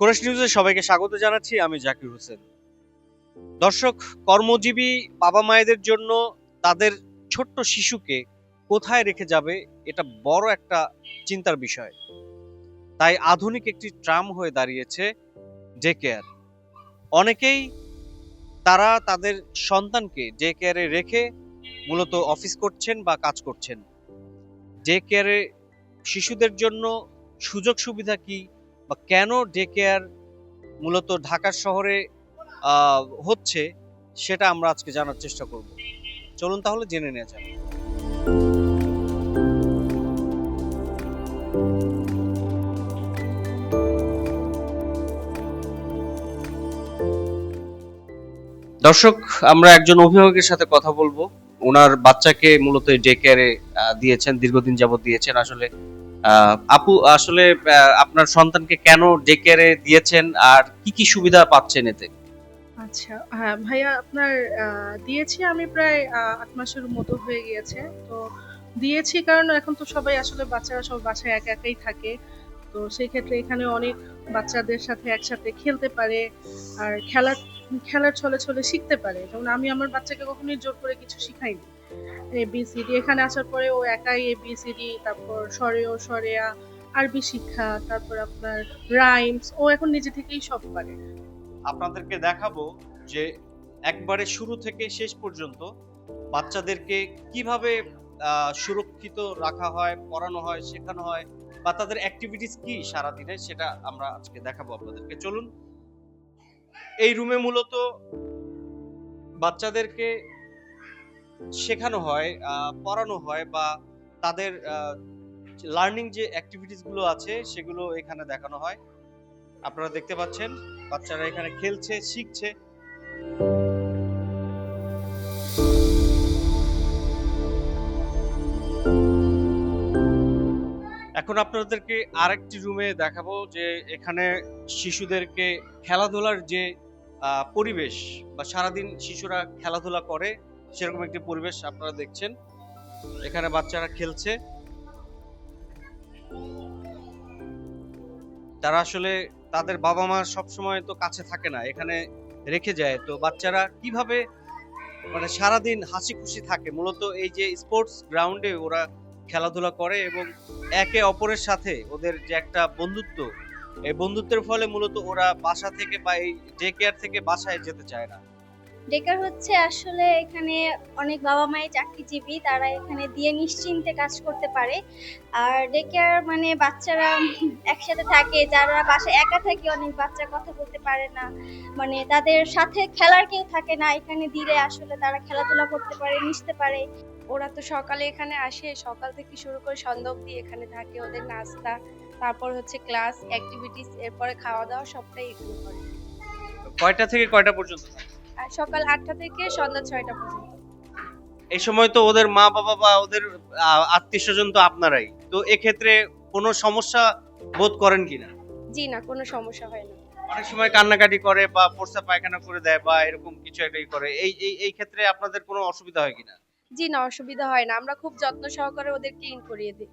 Koresh নিউজে সবাইকে স্বাগত জানাচ্ছি, আমি জাকির হোসেন। দর্শক, কর্মজীবী বাবা মায়েদের জন্য তাদের ছোট্ট শিশুকে কোথায় রেখে যাবে, এটা বড় একটা চিন্তার বিষয়। তাই আধুনিক একটি ট্রাম হয়ে দাঁড়িয়েছে ডে কেয়ার অনেকেই তারা তাদের সন্তানকে ডে কেয়ারে রেখে মূলত অফিস করছেন বা কাজ করছেন। ডে কেয়ারে শিশুদের জন্য সুযোগ সুবিধা কি? বা কেন ডে কেয়ার মূলত ঢাকার শহরে হচ্ছে, সেটা আমরা আজকে জানার চেষ্টা করব। চলুন তাহলে জেনে নেওয়া যাক। দর্শক, আমরা একজন অভিভাবকের সাথে কথা বলব। ওনার বাচ্চাকে মূলত ডে কেয়ারে দিয়েছেন, দীর্ঘদিন যাবত দিয়েছেন। আসলে আপু, আসলে আপনার সন্তানকে কেন ডে কেয়ারে দিয়েছেন আর কি কি সুবিধা পাচ্ছেন এতে? আচ্ছা হ্যাঁ ভাইয়া আপনার দিয়েছি আমি প্রায় আট মাসের মতো হয়ে গিয়েছে। তো দিয়েছি কারণ এখন তো সবাই আসলে বাচ্চারা সব বাসায় একা একাই থাকে। তো সেই ক্ষেত্রে এখানে অনেক বাচ্চাদের সাথে একসাথে খেলতে পারে আর খেলা খেলার ছলে ছলে শিখতে পারে। যেমন আমি আমার বাচ্চাকে কখনোই জোর করে কিছু শিখাইনি। এ বি সি ডি এখানে আসার পরে ও একাই এ বি সি ডি তারপর সরেও সরেয়া আরবি শিক্ষা, তারপর আপনার রাইমস ও এখন নিজে থেকেই সব পারে। আপনাদেরকে দেখাবো যে একবারে শুরু থেকে শেষ পর্যন্ত বাচ্চাদেরকে কীভাবে সুরক্ষিত রাখা হয়, পড়ানো হয়, শেখানো হয়, বা তাদের অ্যাক্টিভিটিস কি সারাদিনে সেটা আমরা আজকে দেখাবো আপনাদেরকে। চলুন, এই রুমে মূলত বাচ্চাদেরকে শেখানো হয় পড়ানো হয় বা তাদের লার্নিং যে অ্যাক্টিভিটিসগুলো আছে সেগুলো এখানে দেখানো হয়। আপনারা দেখতে পাচ্ছেন, বাচ্চারা এখানে খেলছে, শিখছে। এখন আপনাদেরকে আরেকটি রুমে দেখাবো যে এখানে শিশুদেরকে খেলাধুলার যে পরিবেশ বা সারাদিন শিশুরা খেলাধুলা করে সেরকম একটি পরিবেশ আপনারা দেখছেন। এখানে বাচ্চারা খেলছে। তারা আসলে তাদের বাবা মা সবসময় তো কাছে থাকে না, এখানে রেখে যায়। তো বাচ্চারা কীভাবে মানে সারাদিন হাসি খুশি থাকে? মূলত এই যে স্পোর্টস গ্রাউন্ডে ওরা খেলাধুলা করে এবং একে অপরের সাথে ওদের যে একটা বন্ধুত্ব, এই বন্ধুত্বের ফলে মূলত ওরা বাসা থেকে বা এই ডে কেয়ার থেকে বাসায় যেতে চায় না। ডেকার হচ্ছে আসলে এখানে অনেক বাবা মায়ের চাকরিজীবী তারা এখানে দিয়ে নিশ্চিন্তে কাজ করতে পারে। আর ডেকার মানে বাচ্চারা একসাথে থাকে যারা বাসায় একা থাকে অনেক বাচ্চা কথা বলতে পারে না। মানে তাদের সাথে খেলার কেউ থাকে না এখানে দিলে আসলে তারা খেলাধুলা করতে পারে মিশতে পারে। ওরা তো সকালে এখানে আসে সকাল থেকে শুরু করে সন্ধ্যা অবধি এখানে থাকে ওদের নাস্তা তারপর হচ্ছে ক্লাস অ্যাক্টিভিটিস এরপরে খাওয়া দাওয়া সবটাই এখানে করে। কয়টা থেকে কয়টা পর্যন্ত? সকাল আটটা থেকে সন্ধ্যা ছয়টা পর্যন্ত। এই সময় তো ওদের মা বাবা বা ওদের আত্মীয় স্বজন তো আপনারাই। তো এক্ষেত্রে কোনো সমস্যা বোধ করেন কিনা জি না কোনো সমস্যা হয় না। অনেক সময় কান্নাকাটি করে বা পোর্সা পায়খানা করে দেয় বা এরকম কিছু একটা করে। এই এই এই ক্ষেত্রে আপনাদের কোনো অসুবিধা হয় কিনা জি না অসুবিধা হয় না। আমরা খুব যত্ন সহকারে ওদের ক্লিন করিয়ে দিই।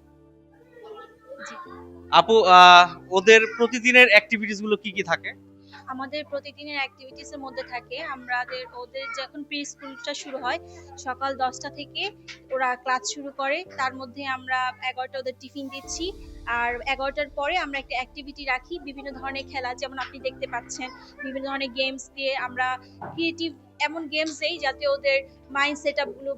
আপু ওদের প্রতিদিনের অ্যাক্টিভিটিসগুলো কি কি থাকে? আমাদের প্রতিদিনের অ্যাক্টিভিটিস এর মধ্যে থাকে। আমাদের ওদের যখন প্রি স্কুলটা শুরু হয়, সকাল দশটা থেকে ওরা ক্লাস শুরু করে। তার মধ্যে আমরা এগারোটা ওদের টিফিন দিচ্ছি। আর এগারোটার পরে আমরা একটা অ্যাক্টিভিটি রাখি, বিভিন্ন ধরনের খেলা। যেমন আপনি দেখতে পাচ্ছেন, বিভিন্ন ধরনের গেমস দিয়ে আমরা ক্রিয়েটিভ এমন গেমস দেই যাতে ওদের মাইন্ড সেট আপগুলো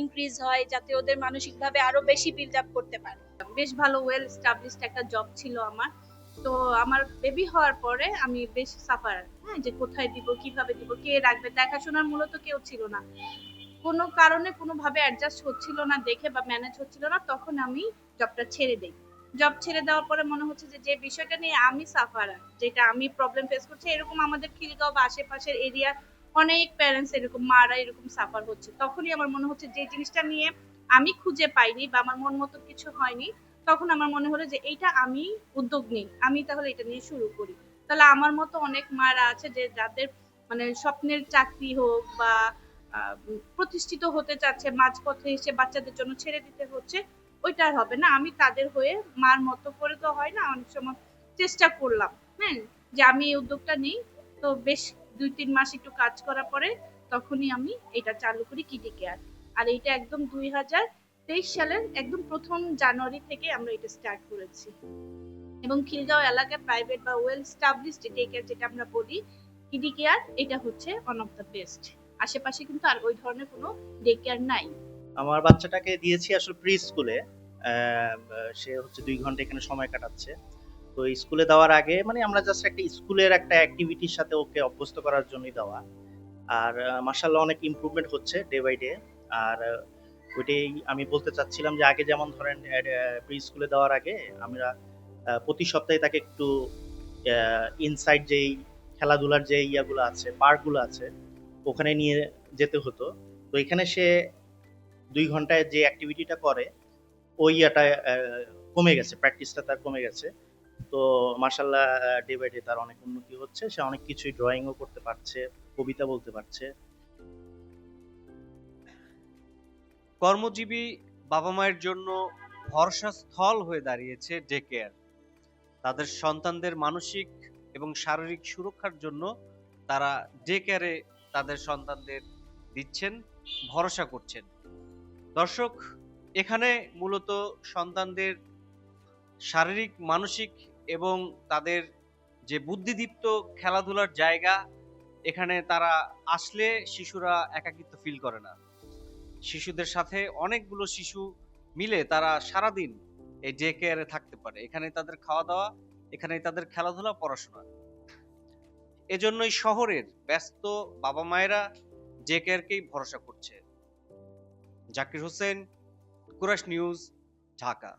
ইনক্রিজ হয়, যাতে ওদের মানসিকভাবে আরও বেশি বিল্ড আপ করতে পারে। বেশ ভালো ওয়েল স্টাবলিশড একটা জব ছিল আমার। তো আমার বেবি হওয়ার পরে আমি বেশ সাফার হ্যাঁ যে কোথায় দিব, কীভাবে দিব, কে রাখবে? দেখাশোনার মূলত কেউ ছিল না। কোনো কারণে কোনোভাবে অ্যাডজাস্ট হচ্ছিল না দেখে বা ম্যানেজ হচ্ছিল না, তখন আমি জবটা ছেড়ে দেই। জব ছেড়ে দেওয়ার পরে মনে হচ্ছে যে যে বিষয়টা নিয়ে আমি সাফার যেটা আমি প্রবলেম ফেস করছি, এরকম আমাদের খিলগাঁও বা আশেপাশের এরিয়ার অনেক প্যারেন্টস এরকম, মারা এরকম সাফার হচ্ছে। তখনই আমার মনে হচ্ছে যে জিনিসটা নিয়ে আমি খুঁজে পাইনি বা আমার মন মতো কিছু হয়নি তখন আমার মনে হলো যে এইটা আমি উদ্যোগ নিই, আমি তাহলে এটা নিয়ে শুরু করি। তাহলে আমার মতো অনেক মারা আছে যে যাদের মানে স্বপ্নের চাকরি হোক বা প্রতিষ্ঠিত হতে চাচ্ছে, মাঝপথে এসে বাচ্চাদের জন্য ছেড়ে দিতে হচ্ছে, ওইটা হবে না। আমি তাদের হয়ে মার মতো করে তো হয় না, অনেক সময় চেষ্টা করলাম হ্যাঁ? যে আমি এই উদ্যোগটা নিই, তো বেশ দুই তিন মাস একটু কাজ করার পরে তখনই আমি এটা চালু করি কিডি কেয়ার। আর এইটা একদম দুই হাজার তেইশ সালের একদম প্রথম জানুয়ারি থেকে আমরা এটা স্টার্ট করেছি। এবং খিলগাঁও এলাকায় প্রাইভেট বা ওয়েল স্টাবলিশড ডে কেয়ার যেটা আমরা বলি কিডি কেয়ার এটা হচ্ছে ওয়ান অফ দ্য বেস্ট আশেপাশে কিন্তু আর ওই ধরনের কোনো ডে কেয়ার নাই। আমার বাচ্চাটাকে দিয়েছি আসলে প্রি স্কুলে সে হচ্ছে দুই ঘণ্টা এখানে সময় কাটাচ্ছে। তো স্কুলে দেওয়ার আগে মানে আমরা জাস্ট একটা স্কুলের একটা অ্যাক্টিভিটির সাথে ওকে অভ্যস্ত করার জন্যই দেওয়া। আর মার্শাল্লাহ অনেক ইমপ্রুভমেন্ট হচ্ছে ডে বাই ডে আর ওইটাই আমি বলতে চাচ্ছিলাম যে আগে যেমন ধরেন প্রি স্কুলে দেওয়ার আগে আমরা প্রতি সপ্তাহে তাকে একটু ইনসাইড যেই খেলাধুলার যে ইয়াগুলো আছে পার্কগুলো আছে, ওখানে নিয়ে যেতে হতো। তো এখানে সে দুই ঘন্টায় যে অ্যাক্টিভিটিটা করে, ওই ইয়াটা কমে গেছে প্র্যাকটিসটা তার কমে গেছে। তো মার্শাল্লাহ ডে বাই ডে তার অনেক উন্নতি হচ্ছে। সে অনেক কিছুই ড্রয়িংও করতে পারছে, কবিতা বলতে পারছে। কর্মজীবী বাবা মায়ের জন্য ভরসা স্থল হয়ে দাঁড়িয়েছে ডে কেয়ার তাদের সন্তানদের মানসিক এবং শারীরিক সুরক্ষার জন্য তারা ডে কেয়ারে তাদের সন্তানদের দিচ্ছেন, ভরসা করছেন। দর্শক, এখানে মূলত সন্তানদের শারীরিক, মানসিক এবং তাদের যে বুদ্ধিদীপ্ত খেলাধুলার জায়গা, এখানে তারা আসলে শিশুরা একাকিত্ব ফিল করে না। শিশুদের সাথে অনেকগুলো শিশু মিলে তারা সারাদিন এই ডে কেয়ারে থাকতে পারে। এখানে তাদের খাওয়া দাওয়া এখানে তাদের খেলাধুলা, পড়াশোনা। এজন্যই শহরের ব্যস্ত বাবা মায়েরা ডে কেয়ারকেই ভরসা করছে। Zakir Hossain Kurash news, Dhaka.